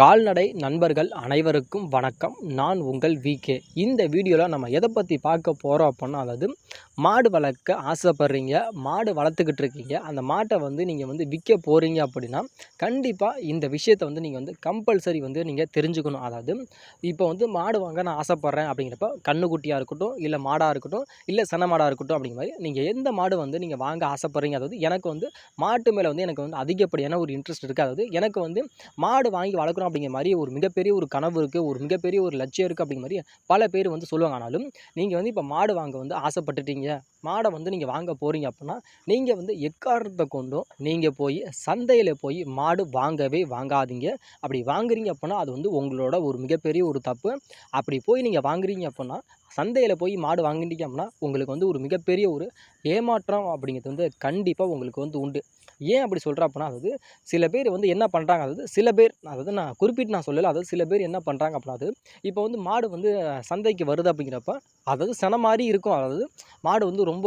கால்நடை நண்பர்கள் அனைவருக்கும் வணக்கம். நான் உங்கள் விகே இந்த வீடியோவில் நம்ம எதை பற்றி பார்க்க போகிறோம் அப்படின்னா அதாவது மாடு வளர்க்க ஆசைப்படுறீங்க மாடு வளர்த்துக்கிட்டு இருக்கீங்க அந்த மாட்டை வந்து நீங்கள் வந்து விற்க போகிறீங்க அப்படின்னா கண்டிப்பாக இந்த விஷயத்தை வந்து நீங்கள் வந்து கம்பல்சரி வந்து நீங்கள் தெரிஞ்சுக்கணும். அதாவது இப்போ வந்து மாடு வாங்க நான் ஆசைப்பட்றேன் அப்படிங்கிறப்ப கண்ணுக்குட்டியாக இருக்கட்டும் இல்லை மாடாக இருக்கட்டும் இல்லை சன மாடாக இருக்கட்டும் அப்படிங்கிற மாதிரி நீங்கள் எந்த மாடு வந்து நீங்கள் வாங்க ஆசைப்படுறீங்க அதாவது எனக்கு வந்து மாட்டு மேலே வந்து எனக்கு வந்து அதிகப்படியான ஒரு இன்ட்ரெஸ்ட் இருக்குது அதாவது எனக்கு வந்து மாடு வாங்கி வளர்க்குறோம் அப்படிங்கிற மாதிரி ஒரு மிகப்பெரிய ஒரு கனவு இருக்குது ஒரு மிகப்பெரிய ஒரு லட்சியம் இருக்குது அப்படிங்கிற மாதிரி பல பேர் வந்து சொல்லுவாங்க. ஆனாலும் நீங்கள் வந்து இப்போ மாடு வாங்க வந்து ஆசைப்பட்டுட்டீங்க. மாடை வந்து நீங்கள் வாங்க போகிறீங்க அப்படின்னா நீங்கள் வந்து எக்காரணத்தை கொண்டும் நீங்கள் போய் சந்தையில் போய் மாடு வாங்கவே வாங்காதீங்க. அப்படி வாங்குறீங்க அப்படின்னா அது வந்து உங்களோட ஒரு மிகப்பெரிய ஒரு தப்பு. அப்படி போய் நீங்கள் வாங்குறீங்க அப்படின்னா சந்தையில் போய் மாடு வாங்கிட்டீங்க அப்படின்னா உங்களுக்கு வந்து ஒரு மிகப்பெரிய ஒரு ஏமாற்றம் அப்படிங்கிறது வந்து கண்டிப்பாக உங்களுக்கு வந்து உண்டு. ஏன் அப்படி சொல்கிறேன் அப்படின்னா அதாவது சில பேர் வந்து என்ன பண்ணுறாங்க அதாவது சில பேர் அதாவது நான் குறிப்பிட்டு நான் சொல்லலை அதாவது சில பேர் என்ன பண்ணுறாங்க அப்படின்னா அது இப்போ வந்து மாடு வந்து சந்தைக்கு வருது அப்படிங்கிறப்ப அதாவது சென மாதிரி இருக்கும். அதாவது மாடு வந்து ரொம்ப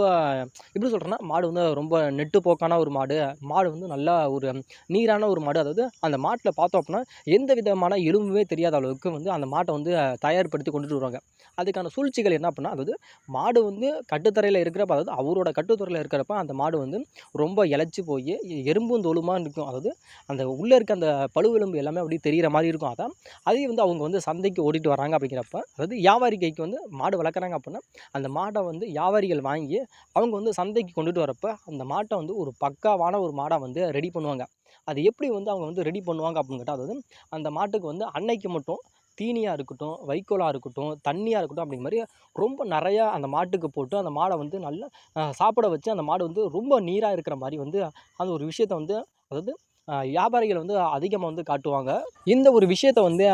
எப்படி சொல்கிறேன்னா மாடு வந்து ரொம்ப நெட்டு போக்கான ஒரு மாடு மாடு வந்து நல்லா ஒரு நீரான ஒரு மாடு. அதாவது அந்த மாட்டில் பார்த்தோம் அப்படின்னா எந்த விதமான எலும்புமே தெரியாத அளவுக்கு வந்து அந்த மாட்டை வந்து தயார்படுத்தி கொண்டுட்டு வருவாங்க. அதுக்கான சூழ்ச்சிகள் என்ன அப்படின்னா அதாவது மாடு வந்து கட்டுத்தரையில் இருக்கிறப்ப அதாவது அவரோட கட்டுத்தரையில் இருக்கிறப்ப அந்த மாடு வந்து ரொம்ப இழைச்சி போய் எறும்பும் தோலுமாக இருக்கும் அதாவது அந்த உள்ளே இருக்க அந்த பழுவெலும்பு எல்லாமே அப்படியே தெரிகிற மாதிரி இருக்கும். அதான் அதையும் வந்து அவங்க வந்து சந்தைக்கு ஓடிட்டு வராங்க அப்படிங்கிறப்ப அதாவது வியாபாரி கைக்கு வந்து மாடு வளர்க்குறாங்க அப்படின்னா அந்த மாட்டை வந்து வியாபாரிகள் வாங்கி அவங்க வந்து சந்தைக்கு கொண்டுட்டு வரப்போ அந்த மாட்டை வந்து ஒரு பக்காவான ஒரு மாடாக வந்து ரெடி பண்ணுவாங்க. அது எப்படி வந்து அவங்க வந்து ரெடி பண்ணுவாங்க அப்படின்னு கேட்டால் அதாவது அந்த மாட்டுக்கு வந்து அன்னைக்கு மட்டும் தீனியாக இருக்கட்டும் வைக்கோலாக இருக்கட்டும் தண்ணியாக இருக்கட்டும் அப்படிங்கிற மாதிரி ரொம்ப நிறையா அந்த மாட்டுக்கு போட்டு அந்த மாடை வந்து நல்லா சாப்பிட வச்சு அந்த மாடு வந்து ரொம்ப நீராக இருக்கிற மாதிரி வந்து அந்த ஒரு விஷயத்த வந்து அதாவது வியாபாரிகள் வந்து அதிகமாக வந்து காட்டுவாங்க. இந்த ஒரு விஷயத்த வந்து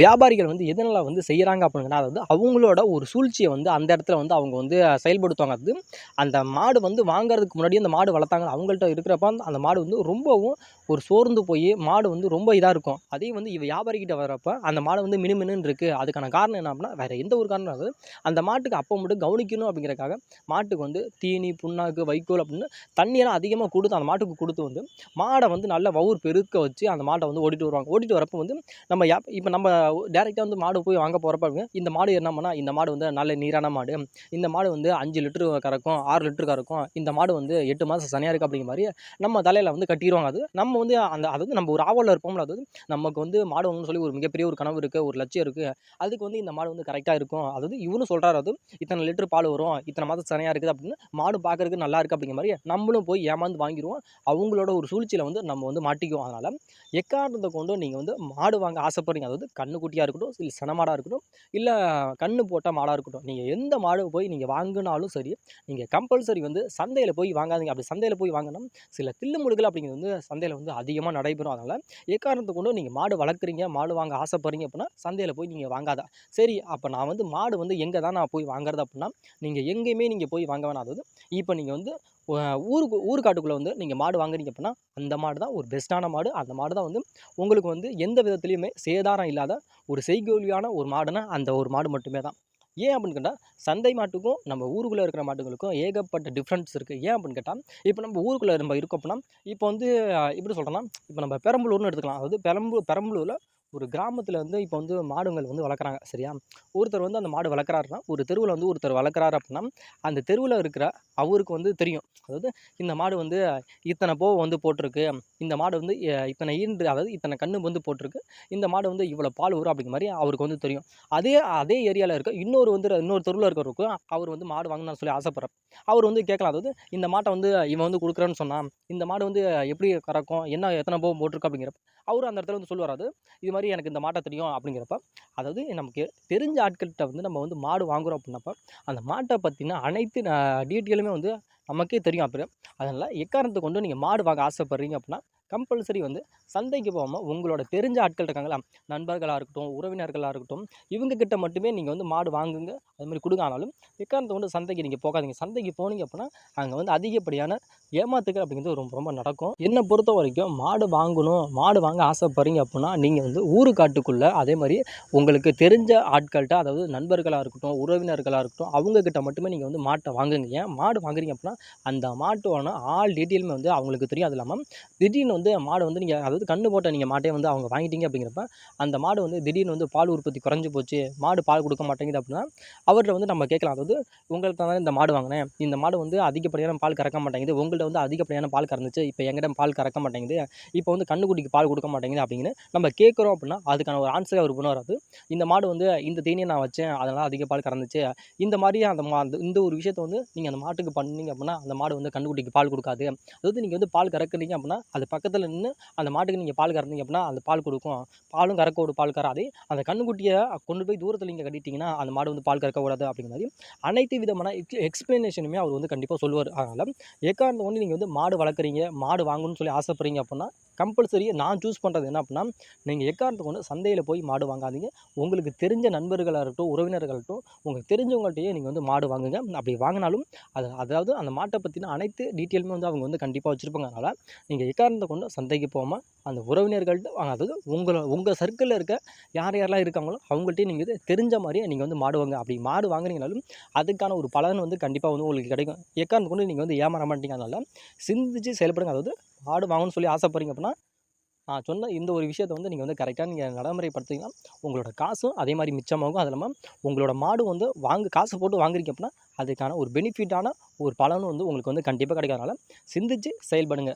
வியாபாரிகள் வந்து எதனால் வந்து செய்கிறாங்க அப்படின்னா அதாவது அவங்களோட ஒரு சூழ்ச்சியை வந்து அந்த இடத்துல வந்து அவங்க வந்து செயல்படுத்துவாங்க. அது அந்த மாடு வந்து வாங்குறதுக்கு முன்னாடி அந்த மாடு வளர்த்தாங்க. அவங்கள்ட்ட இருக்கிறப்ப அந்த மாடு வந்து ரொம்பவும் ஒரு சோர்ந்து போய் மாடு வந்து ரொம்ப இதாக இருக்கும். அதே வந்து வியாபாரிக்கிட்ட வரப்போ அந்த மாடு வந்து மினுமினுன்னு இருக்குது அதுக்கான காரணம் என்ன அப்படின்னா வேறு எந்த ஒரு காரணம் அதாவது அந்த மாட்டுக்கு அப்போ மட்டும் கவனிக்கணும் அப்படிங்கிறக்காக மாட்டுக்கு வந்து தீனி புண்ணாக்கு வைக்கோல் அப்படின்னு தண்ணியெல்லாம் அதிகமாக கொடுத்து அந்த மாட்டுக்கு கொடுத்து வந்து மாடை வந்து நல்ல வவுர் பெருக்க வச்சு அந்த மாட்டை வந்து ஓட்டிட்டு வருவாங்க. ஓட்டிட்டு வரப்போ வந்து நம்ம இப்போ நம்ம டேரெக்டாக வந்து மாடு போய் வாங்க போகிறப்ப இந்த மாடு என்ன பண்ணால் இந்த மாடு வந்து நல்ல நீரான மாடு. இந்த மாடு வந்து அஞ்சு லிட்டரு கறக்கும் ஆறு லிட்டரு கறக்கும். இந்த மாடு வந்து எட்டு மாதம் சனியாக இருக்குது அப்படிங்கிற மாதிரி நம்ம தலையில் வந்து கட்டிடுவாங்க அது நம்ம வந்து அந்த அதாவது நம்ம ஒரு ஆவலில் இருப்போம்ல அதாவது நமக்கு வந்து மாடு வாங்கணும்னு சொல்லி ஒரு மிகப்பெரிய ஒரு கனவு இருக்குது ஒரு லட்சியம் இருக்குது அதுக்கு வந்து இந்த மாடு வந்து கரெக்டாக இருக்கும். அதாவது இவனும் சொல்கிறாரு அது இத்தனை லிட்டர் பால் வரும் இத்தனை மாதம் சனியாக இருக்குது அப்படின்னு மாடு பார்க்குறதுக்கு நல்லா இருக்குது அப்படிங்கிற மாதிரி நம்மளும் போய் ஏமாந்து வாங்கிடுவோம் அவங்களோட ஒரு சூழ்ச்சியில் வந்து நம்ம வந்து மாட்டிக்கும். அதனால் எக்காரணத்தை கொண்டு நீங்கள் வந்து மாடு வாங்க ஆசைப்படுறீங்க? அதாவது கண்ணுக்குட்டியாக இருக்கட்டும் இல்லை சனமாடாக இருக்கட்டும் இல்லை கண்ணு போட்ட மாடாக இருக்கட்டும். நீங்கள் எந்த மாடு போய் நீங்கள் வாங்கினாலும் சரி நீங்கள் கம்பல்சரி வந்து சந்தையில் போய் வாங்காதீங்க. அப்படி சந்தையில் போய் வாங்கினா சில தில்லுமுடுகள் அப்படிங்கிறது வந்து சந்தையில் வந்து அதிகமாக நடைபெறும். அதனால் எக்காரணத்தை கொண்டு நீங்கள் மாடு வளர்க்குறீங்க மாடு வாங்க ஆசைப்படுறீங்க அப்படின்னா சந்தையில் போய் நீங்கள் வாங்காதா. சரி அப்போ நான் வந்து மாடு வந்து எங்கே தான் நான் போய் வாங்குறது அப்படின்னா நீங்கள் எங்கேயுமே நீங்கள் போய் வாங்க வேணாம். அதாவது இப்போ நீங்கள் வந்து ஊருக்கு ஊருக்காட்டுக்குள்ளே வந்து நீங்கள் மாடு வாங்குறீங்க அப்படின்னா அந்த மாடு தான் ஒரு பெஸ்ட்டான மாடு. அந்த மாடு தான் வந்து உங்களுக்கு வந்து எந்த விதத்துலேயுமே சேதாரம் இல்லாத ஒரு செய்கோலியான ஒரு மாடுனா அந்த ஒரு மாடு மட்டுமே தான். ஏன் அப்படின்னு கேட்டால் சந்தை மாட்டுக்கும் நம்ம ஊருக்குள்ளே இருக்கிற மாட்டுகளுக்கும் ஏகப்பட்ட டிஃப்ரென்ஸ் இருக்குது ஏன் அப்படின்னு கேட்டால் இப்போ நம்ம ஊருக்குள்ளே நம்ம இருக்கோம் அப்படின்னா இப்போ வந்து எப்படி சொல்கிறோன்னா இப்போ நம்ம பெரம்பலூர்னு எடுத்துக்கலாம். அதாவது பெரம்பலூர் பெரம்பலூரில் ஒரு கிராமத்தில் வந்து இப்போ வந்து மாடுங்கள் வந்து வளர்க்குறாங்க சரியா? ஒருத்தர் வந்து அந்த மாடு வளர்க்குறாருன்னா ஒரு தெருவில் வந்து ஒருத்தர் வளர்க்குறாரு அப்படின்னா அந்த தெருவில் இருக்கிற அவருக்கு வந்து தெரியும். அதாவது இந்த மாடு வந்து இத்தனை போ வந்து போட்டிருக்கு இந்த மாடு வந்து இத்தனை ஈன்று அதாவது இத்தனை கண்ணு வந்து போட்டிருக்கு இந்த மாடு வந்து இவ்வளோ பால் வரும் அப்படிங்கிற மாதிரி அவருக்கு வந்து தெரியும். அதே அதே ஏரியாவில் இருக்க இன்னொரு வந்து இன்னொரு தெருவில் இருக்கிறவருக்கும் அவர் வந்து மாடு வாங்கணும்னு சொல்லி ஆசைப்பட்றார் அவர் வந்து கேட்கலாம் அதாவது இந்த மாட்டை வந்து இவன் வந்து கொடுக்குறேன்னு சொன்னான் இந்த மாடு வந்து எப்படி கறக்கும் என்ன எத்தனை போ போட்டிருக்கு அப்படிங்கிறப்ப அவர் அந்த இடத்துல வந்து சொல்லுவார். அது இது மாதிரி எனக்கு இந்த மாட்டை தெரியும் அப்படிங்கிறப்ப அதாவது நமக்கு தெரிஞ்ச ஆட்கள்கிட்ட வந்து நம்ம வந்து மாடு வாங்குகிறோம் அப்படின்னப்ப அந்த மாட்டை பற்றின அனைத்து டீட்டெயிலுமே வந்து நமக்கே தெரியும் அப்புறம். அதனால் எக்காரணத்தை கொண்டு நீங்கள் மாடு வாங்க ஆசைப்பட்றீங்க அப்படின்னா கம்பல்சரி வந்து சந்தைக்கு போகாமல் உங்களோட தெரிஞ்ச ஆட்கள் இருக்காங்களா? நண்பர்களாக இருக்கட்டும் உறவினர்களாக இருக்கட்டும் இவங்கக்கிட்ட மட்டுமே நீங்கள் வந்து மாடு வாங்குங்க. அதுமாதிரி கொடுங்க. ஆனாலும் எக்காரணத்தை கொண்டு சந்தைக்கு நீங்கள் போகாதீங்க. சந்தைக்கு போனீங்க அப்படின்னா அங்கே வந்து அதிகப்படியான ஏமாத்துக்கள் அப்படிங்கிறது ரொம்ப ரொம்ப நடக்கும். என்னை பொறுத்த வரைக்கும் மாடு வாங்கணும் மாடு வாங்க ஆசைப்படுறீங்க அப்படின்னா நீங்கள் வந்து ஊரு காட்டுக்குள்ளே அதே மாதிரி உங்களுக்கு தெரிஞ்ச ஆட்கள்கிட்ட அதாவது நண்பர்களாக இருக்கட்டும் உறவினர்களாக இருக்கட்டும் அவங்கக்கிட்ட மட்டுமே நீங்கள் வந்து மாட்டை வாங்குங்க. ஏன்? மாடு வாங்குறீங்க அப்படின்னா அந்த மாட்டோட ஆல் டீட்டெயிலுமே வந்து அவங்களுக்கு தெரியும் அது இல்லாமல் திடீர்னு வந்து மாடு வந்து நீங்கள் அதாவது கன்று போட்ட நீங்கள் மாட்டே வந்து அவங்க வாங்கிட்டீங்க அப்படிங்கிறப்ப அந்த மாடு வந்து திடீர்னு வந்து பால் உற்பத்தி குறைஞ்சி போச்சு மாடு பால் கொடுக்க மாட்டேங்குது அப்படின்னா அவர்கிட்ட வந்து நம்ம கேட்கலாம். அதாவது உங்கள்கிட்ட தான் இந்த மாடு வாங்கினேன். இந்த மாடு வந்து அதிகப்படியான பால் கறக்க மாட்டேங்குது. உங்கள்கிட்ட வந்து அதிகப்படியான பால் கறந்துச்சு. இப்போ எங்கிட்ட பால் கறக்க மாட்டேங்குது. இப்போ வந்து கண்ணுக்குட்டிக்கு பால் கொடுக்க மாட்டேங்குது அப்படின்னு நம்ம கேட்குறோம் அப்படின்னா அதுக்கான ஒரு ஆன்சரே அவர் பண்ண வராது இந்த மாடு வந்து இந்த தீனியை நான் வச்சேன். அதனால் அதிக பால் கறந்துச்சு. இந்த மாதிரி அந்த மா அந்த இந்த ஒரு விஷயத்த வந்து நீங்கள் அந்த மாட்டுக்கு பண்ணீங்க அப்படின்னா அந்த மாடு வந்து கண்ணுக்குட்டிக்கு பால் கொடுக்காது. அதாவது நீங்கள் வந்து பால் கறக்குறீங்க அப்படின்னா அது பக்கத்தில் நின்று அந்த மாட்டுக்கு நீங்கள் பால் கறந்தீங்க அப்படின்னா அந்த பால் கொடுக்கும். பாலும் கறக்க ஒரு பால் கறாதே அந்த கண்ணுக்குட்டியை கொண்டு போய் தூரத்தில் நீங்கள் கட்டிட்டீங்கன்னா அந்த மாடு வந்து பால் கறக்க விடாது அப்படிங்கிற மாதிரி அனைத்து விதமான எக்ஸ் எக்ஸ்பிளனேஷனுமே அவர் வந்து கண்டிப்பாக சொல்லுவார். அதனால் எக்காரணத்தை கொண்டு நீங்கள் வந்து மாடு வளர்க்குறீங்க மாடு வாங்கணும்னு சொல்லி ஆசைப்படுறீங்க அப்படின்னா கம்பல்சரி நான் சூஸ் பண்ணுறது என்ன அப்படின்னா நீங்கள் எக்காரணத்தை கொண்டு சந்தையில் போய் மாடு வாங்காதீங்க. உங்களுக்கு தெரிஞ்ச நண்பர்களாக இருக்கட்டும் உறவினர்களாக இருக்கட்டும் உங்களுக்கு தெரிஞ்சவங்கள்ட்டயே நீங்கள் வந்து மாடு வாங்குங்க. அப்படி வாங்கினாலும் அது அதாவது அந்த மாட்டை பற்றின அனைத்து டீட்டெயிலுமே வந்து அவங்க வந்து கண்டிப்பாக வச்சுருப்பாங்க. அதனால் நீங்கள் எக்காரணத்தை கொண்டு சந்தைக்கு போகாமல் அந்த உறவினர்கள்ட்ட வாங்க. அதாவது உங்களை உங்கள் சர்க்கிளில் இருக்க யார் யாரெல்லாம் இருக்காங்களோ அவங்கள்ட்டையும் நீங்கள் இது தெரிஞ்ச மாதிரியே நீங்கள் வந்து மாடு வாங்க அப்படி மாடு வாங்குறீங்கனாலும் அதுக்கான ஒரு பலன் வந்து கண்டிப்பாக வந்து உங்களுக்கு கிடைக்கும். எக்காரணத்தை கொண்டு நீங்கள் வந்து ஏமாற மாட்டீங்க. அதனால் சிந்திச்சு செயல்படுங்க. அதாவது மாடு வாங்கணும்னு சொல்லி ஆசைப்படுறீங்க அப்படின்னா நான் சொன்ன இந்த ஒரு விஷயத்தை வந்து நீங்கள் வந்து கரெக்டாக நீங்கள் நடைமுறைப்படுத்திங்கன்னா உங்களோட காசும் அதே மாதிரி மிச்சமாகும். அது இல்லாமல் உங்களோட மாடு வந்து வாங்க காசு போட்டு வாங்குறீங்க அப்படின்னா அதுக்கான ஒரு பெனிஃபிட்டான ஒரு பலனும் வந்து உங்களுக்கு வந்து கண்டிப்பாக கிடைக்காதனால சிந்திச்சு செயல்படுங்க.